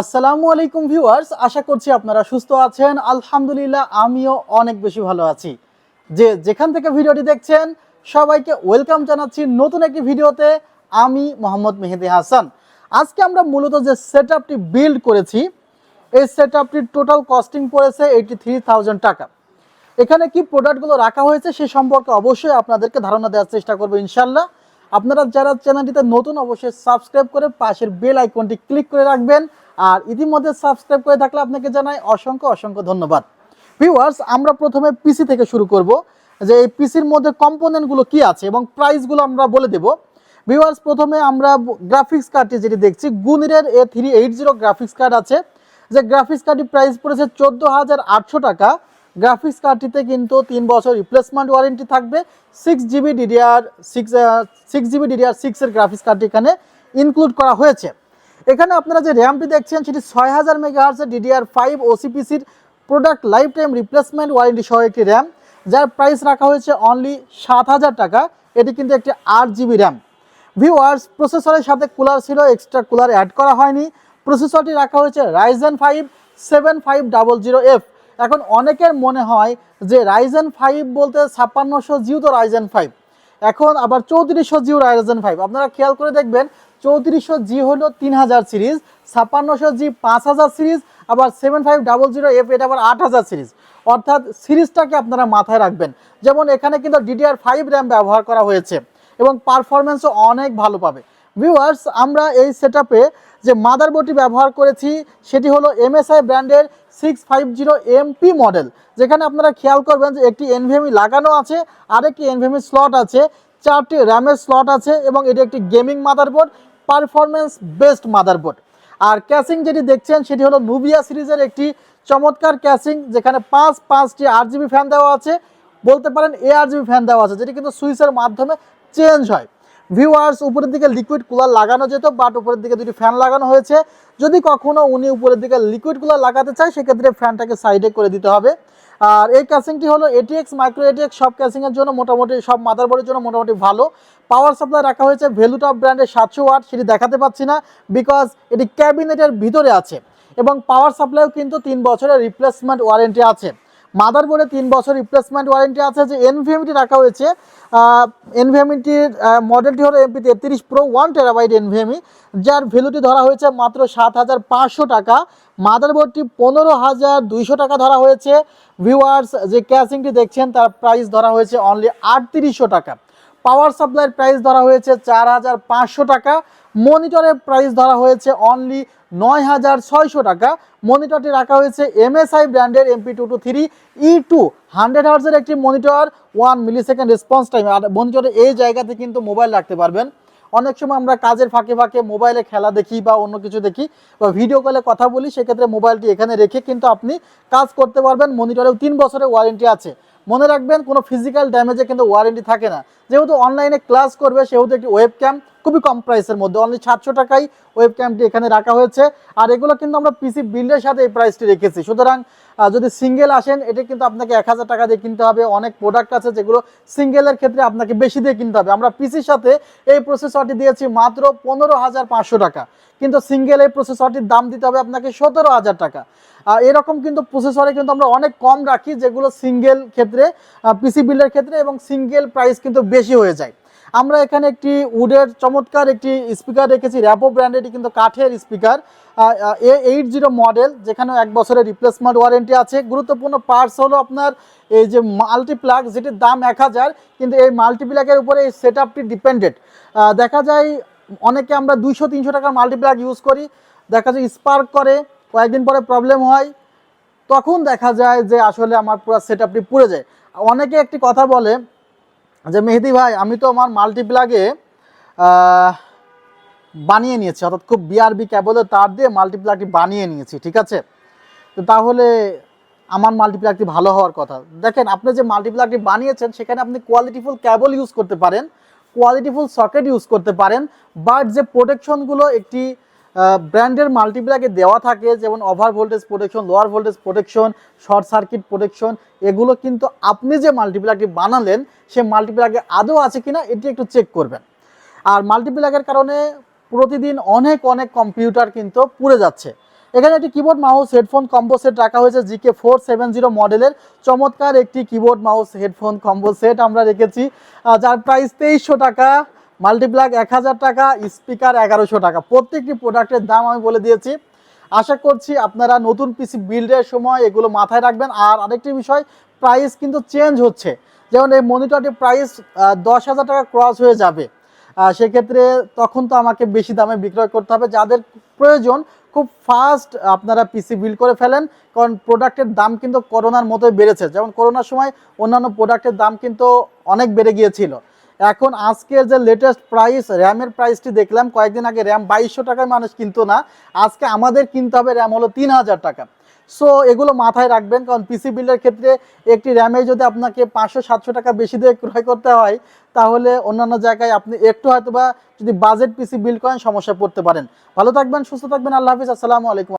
আসসালামু আলাইকুম ভিউয়ার্স, আশা করছি আপনারা সুস্থ আছেন। আলহামদুলিল্লাহ, আমিও অনেক বেশি ভালো আছি। যে যেখান থেকে ভিডিওটি দেখছেন, সবাইকে ওয়েলকাম জানাচ্ছি নতুন একটি ভিডিওতে। আমি মোহাম্মদ মেহেদি হাসান। আজকে আমরা মূলত যে সেট বিল্ড করেছি, এই সেট আপটির টোটাল কস্টিং পড়েছে এইটি থ্রি থাউজেন্ড টাকা। এখানে কি প্রোডাক্টগুলো রাখা হয়েছে, সে সম্পর্কে অবশ্যই আপনাদেরকে ধারণা দেওয়ার চেষ্টা করব ইনশাল্লাহ আপনারা যারা চ্যানেলটিতে নতুন, অবশ্যই সাবস্ক্রাইব করে পাশের বেল আইকনটি ক্লিক করে রাখবেন। আর ইতিমধ্যে সাবস্ক্রাইব করে থাকলে আপনাকে জানাই অসংখ্য অসংখ্য ধন্যবাদ। ভিউয়ার্স আমরা প্রথমে পিসি থেকে শুরু করব। যে এই পিসির মধ্যে কম্পোনেন্টগুলো কি আছে এবং প্রাইসগুলো আমরা বলে দেব। ভিউয়ার্স প্রথমে আমরা গ্রাফিক্স কার্ডটি যেটি দেখছি গুনিরের A three eight zero graphics card আছে। যে গ্রাফিক্স কার্ডটি প্রাইস পড়েছে চোদ্দ হাজার আটশো টাকা। গ্রাফিক্স কার্ডটিতে কিন্তু তিন বছর রিপ্লেসমেন্ট ওয়ারেন্টি থাকবে। Six GB DDR six six GB DDR সিক্সের গ্রাফিক্স কার্ডটি এখানে ইনক্লুড করা হয়েছে। এখানে আপনারা যে র্যামটি দেখছেন, সেটি ছয় হাজার মেগাহার্সের DDR five ওসিপিসির product life time replacement warranty সহ একটি র্যাম যার প্রাইস রাখা হয়েছে অনলি সাত হাজার টাকা। এটি কিন্তু একটি আট জিবি র্যাম ভিউয়ার্স প্রসেসরের সাথে কুলার ছিল এক্সট্রা কুলার অ্যাড করা হয়নি। প্রসেসরটি রাখা হয়েছে Ryzen five seven five double zero F এখন অনেকের মনে হয় যে রাইজেন ফাইভ বলতে ছাপ্পান্নশো জিও তো রাইজেন ফাইভ এখন আবার চৌত্রিশশো জিও রাইজেন ফাইভ আপনারা খেয়াল করে দেখবেন, চৌত্রিশশো জি হলো তিন হাজার সিরিজ ছাপান্নশো জি পাঁচ হাজার সিরিজ, আবার seven five double zero F, এটা আবার আট হাজার সিরিজ। অর্থাৎ সিরিজটাকে আপনারা মাথায় রাখবেন। যেমন এখানে কিন্তু ডিডিআর ফাইভ র্যাম ব্যবহার করা হয়েছে এবং পারফরমেন্সও অনেক ভালো পাবে। ভিউয়ার্স আমরা এই সেট যে মাদারবোর্ডটি ব্যবহার করেছি, সেটি হলো এমএসআই ব্র্যান্ডের six five zero MP model যেখানে আপনারা খেয়াল করবেন যে একটি এনভিএমই লাগানো আছে, আরেকটি এনভিএমই স্লট আছে, চারটি র্যামের স্লট আছে এবং এটি একটি gaming motherboard performance best motherboard আর ক্যাসিং যেটি দেখছেন, সেটি হলো নুবিয়া সিরিজের একটি চমৎকার ক্যাসিং যেখানে পাঁচ, পাঁচটি আট জিবি ফ্যান দেওয়া আছে, বলতে পারেন এ আর জিবি ফ্যান দেওয়া আছে, যেটি কিন্তু সুইচের মাধ্যমে চেঞ্জ হয়। ভিউয়ার্স উপরের দিকে লিকুইড কুলার লাগানো যেত বাট উপরের দিকে দুটি ফ্যান লাগানো হয়েছে। যদি কখনো উনি উপরের দিকে লিকুইড কুলার লাগাতে চায়, সেক্ষেত্রে ফ্যানটাকে সাইডে করে দিতে হবে। আর এই ক্যাসিংটি হলো এটিএক্স মাইক্রো এটিএক্স সব ক্যাসিংয়ের জন্য মোটামুটি, সব মাদারবোর্ডের জন্য মোটামুটি ভালো। পাওয়ার সাপ্লাই রাখা হয়েছে ভ্যালুটপ ব্র্যান্ডের সাতশো ওয়াট সেটি দেখাতে পাচ্ছি না বিকজ এটি ক্যাবিনেটের ভিতরে আছে। এবং পাওয়ার সাপ্লাইও কিন্তু তিন বছরের রিপ্লেসমেন্ট ওয়ারেন্টি আছে। মাদারবোর্ডে তিন বছর রিপ্লেসমেন্ট ওয়ারেন্টি আছে, যে এনভিএমটি রাখা হয়েছে। এনভিএমটির মডেলটি হলো এমপি তেত্রিশ প্রো ওয়ান টেরাবাইট এনভিএমই যার ভ্যালুটি ধরা হয়েছে মাত্র সাত হাজার পাঁচশো টাকা। মাদারবোর্ডটি পনেরো হাজার দুইশো টাকা ধরা হয়েছে। ভিউয়ার্স যে ক্যাশিংটি দেখছেন, তার প্রাইস ধরা হয়েছে অনলি আটত্রিশশো টাকা। পাওয়ার সাপ্লাইয়ের প্রাইস ধরা হয়েছে চার হাজার পাঁচশো টাকা। মনিটরের প্রাইস ধরা হয়েছে অনলি নয় হাজার ছয়শো টাকা। মনিটরটি রাখা হয়েছে এমএসআই ব্র্যান্ডের MP two two three E two hundred হার্জের একটি monitor one milli second response time আর মনিটরে এই জায়গাতে কিন্তু মোবাইল রাখতে পারবেন। অনেক সময় আমরা কাজের ফাঁকে ফাঁকে মোবাইলে খেলা দেখি বা অন্য কিছু দেখি বা ভিডিও কলে কথা বলি, সেক্ষেত্রে মোবাইলটি এখানে রেখে কিন্তু আপনি কাজ করতে পারবেন। মনিটরেও তিন বছরের ওয়ারেন্টি আছে। মনে রাখবেন, কোনো ফিজিক্যাল ড্যামেজে কিন্তু ওয়ারেন্টি থাকে না। যেহেতু অনলাইনে ক্লাস করবে, সেহেতু একটি ওয়েব ক্যাম খুবই কম প্রাইসের মধ্যে। অনলি সাতশো টাকায় ওয়েব ক্যামটি এখানে রাখা হয়েছে। আর এগুলো কিন্তু আমরা পিসি বিল্ডের সাথে এই প্রাইসটি রেখেছি। সুতরাং যদি সিঙ্গেল আসেন, এটা কিন্তু আপনাকে এক হাজার টাকা দিয়ে কিনতে হবে। অনেক প্রোডাক্ট আছে যেগুলো সিঙ্গেলের ক্ষেত্রে আপনাকে বেশি দিয়ে কিনতে হবে। আমরা পিসির সাথে এই প্রসেসরটি দিয়েছি মাত্র পনেরো হাজার পাঁচশো টাকা। কিন্তু সিঙ্গেল এই প্রসেসরটির দাম দিতে হবে আপনাকে সতেরো হাজার টাকা। এরকম কিন্তু প্রসেসরে কিন্তু আমরা অনেক কম রাখি যেগুলো সিঙ্গেল ক্ষেত্রে পিসি বিল্ডের ক্ষেত্রে এবং সিঙ্গেল প্রাইস কিন্তু বেশি হয়ে যায়। আমরা এখানে একটি উডের চমৎকার একটি স্পিকার রেখেছি র্যাপো ব্র্যান্ডের এটি কিন্তু কাঠের speaker. A eight zero model যেখানে এক বছরের রিপ্লেসমেন্ট ওয়ারেন্টি আছে। গুরুত্বপূর্ণ পার্টস হলো আপনার এই যে মাল্টিপ্লাগ যেটির দাম এক হাজার, কিন্তু এই মাল্টিপ্লাগের উপরে এই সেট আপটি ডিপেন্ডেড দেখা যায় অনেকে আমরা দুইশো, তিনশো টাকার মাল্টিপ্লাগ ইউজ করি, দেখা যায় স্পার্ক করে, কয়েকদিন পরে প্রবলেম হয়। তখন দেখা যায় যে আসলে আমার পুরো সেট আপটি পুড়ে যায়। অনেকে একটি কথা বলে যে মেহেদি ভাই, আমি তো আমার মাল্টিপ্লাগে বানিয়ে নিয়েছি, অর্থাৎ খুব বিআরবি ক্যাবলের তার দিয়ে মাল্টিপ্লাগটি বানিয়ে নিয়েছি, ঠিক আছে? তো তাহলে আমার মাল্টিপ্লাগটি ভালো হওয়ার কথা। দেখেন, আপনি যে মাল্টিপ্লাগটি বানিয়েছেন, সেখানে আপনি কোয়ালিটিফুল ক্যাবল ইউজ করতে পারেন কোয়ালিটিফুল সকেট ইউজ করতে পারেন বাট যে প্রোটেকশনগুলো একটি ব্র্যান্ডের মাল্টিপ্লাগে দেওয়া থাকে, যেমন over voltage protection lower voltage protection short circuit protection এগুলো কিন্তু আপনি যে মাল্টিপ্লাগটি বানালেন, সে মাল্টিপ্লাগে আদৌ আছে কিনা, এটি একটু চেক করবেন। আর মাল্টিপ্লাগের কারণে প্রতিদিন অনেক অনেক কম্পিউটার কিন্তু পুড়ে যাচ্ছে। এখানে একটি keyboard mouse headphone combo set রাখা হয়েছে জিকে ফোর সেভেন জিরো মডেলের চমৎকার একটি keyboard mouse headphone combo set আমরা রেখেছি। যার প্রাইস তেইশশো টাকা। মাল্টিপ্লাগ এক হাজার টাকা, স্পিকার এগারোশো টাকা। প্রত্যেকটি প্রোডাক্টের দাম আমি বলে দিয়েছি। আশা করছি আপনারা নতুন পিসি বিল্ডের সময় এগুলো মাথায় রাখবেন। আর আরেকটি বিষয় প্রাইস কিন্তু চেঞ্জ হচ্ছে। যেমন এই মনিটরটির প্রাইস দশ হাজার টাকা ক্রস হয়ে যাবে। সেক্ষেত্রে তখন তো আমাকে বেশি দামে বিক্রয় করতে হবে। যাদের প্রয়োজন, খুব ফাস্ট আপনারা পিসি বিল্ড করে ফেলেন। কারণ প্রোডাক্টের দাম কিন্তু করোনার মতোই বেড়েছে। যেমন করোনার সময় অন্যান্য প্রোডাক্টের দাম কিন্তু অনেক বেড়ে গিয়েছিল। এখন আজকের যে লেটেস্ট প্রাইস র্যামের প্রাইসটি দেখলাম, কয়েকদিন আগে র্যাম বাইশশো টাকায় মানুষ কিনতো না, আজকে আমাদের কিনতে হবে র্যাম হলো তিন হাজার টাকা। সো এগুলো মাথায় রাখবেন, কারণ পিসি বিল্ডের ক্ষেত্রে একটি র্যামে যদি আপনাকে পাঁচশো, সাতশো টাকা বেশি দিয়ে ক্রয় করতে হয়, তাহলে অন্যান্য জায়গায় আপনি একটু হয়তো বা যদি বাজেট পিসি বিল্ড করেন, সমস্যায় পড়তে পারেন। ভালো থাকবেন, সুস্থ থাকবেন, আল্লাহ হাফিজ, আসসালামু আলাইকুম।